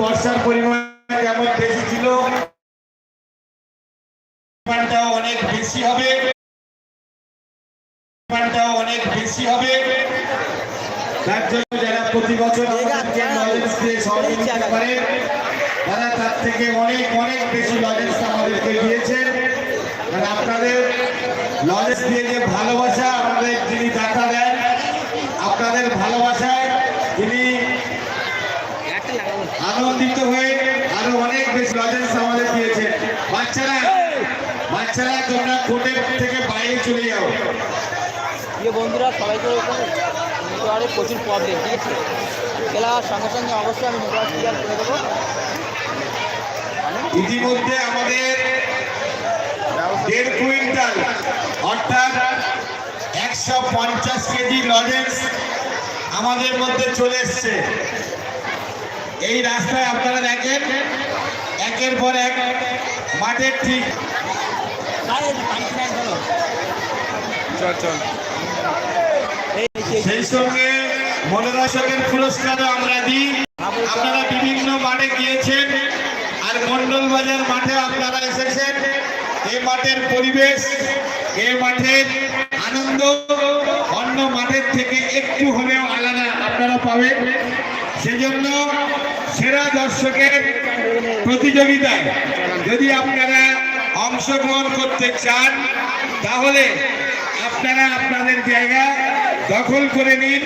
বর্ষার পরিমাণ কেমন বেশি ছিল? পরিমাণটাও অনেক বেশি হবে। পরিমাণটাও অনেক বেশি হবে। তার জন্য যারা প্রতি বছর সহযোগিতা করে তারা তার থেকে অনেক অনেক বেশি লজেন্স আমাদেরকে দিয়েছেন আর আপনাদের লজেন্স দিয়ে যে ভালোবাসা আমাদের যিনি দাতা দেন আপনাদের ভালোবাসায় আনন্দিত হয়ে আরও অনেক বেশি লজেন্স আমাদের দিয়েছে। বাচ্চারা বাচ্চারা তোমরা কোর্টের থেকে বাইরে চলে যাও। প্রিয় বন্ধুরা সবাইকে নেটওয়ার্কে প্রচুর প্রবলেম ঠিক আছে? খেলার সঙ্গে সঙ্গে অবশ্যই আমি নেটওয়ার্ক ক্লিয়ার করে দেবো। ইতিমধ্যে আমাদের দেড় কুইন্টাল অর্থাৎ একশো পঞ্চাশ কেজি লজেন্স আমাদের মধ্যে চলে এসছে। এই রাস্তায় আপনারা দেখেন একের পর এক মাঠের ঠিক। সেই সঙ্গে মনোদর্শকের পুরস্কারও আমরা দিই। আপনারা বিভিন্ন মাঠে গিয়েছেন আর মন্ডল বাজার মাঠে আপনারা এসেছেন। এই মাঠের পরিবেশ এ মাঠের আনন্দ অন্য মাঠের থেকে একটু হলেও আলাদা আপনারা পাবেন। সেজন্য সেরা দর্শকের প্রতিযোগিতায় যদি আপনারা অংশগ্রহণ করতে চান, তাহলে আপনারা আপনাদের জায়গা দখল করে নিন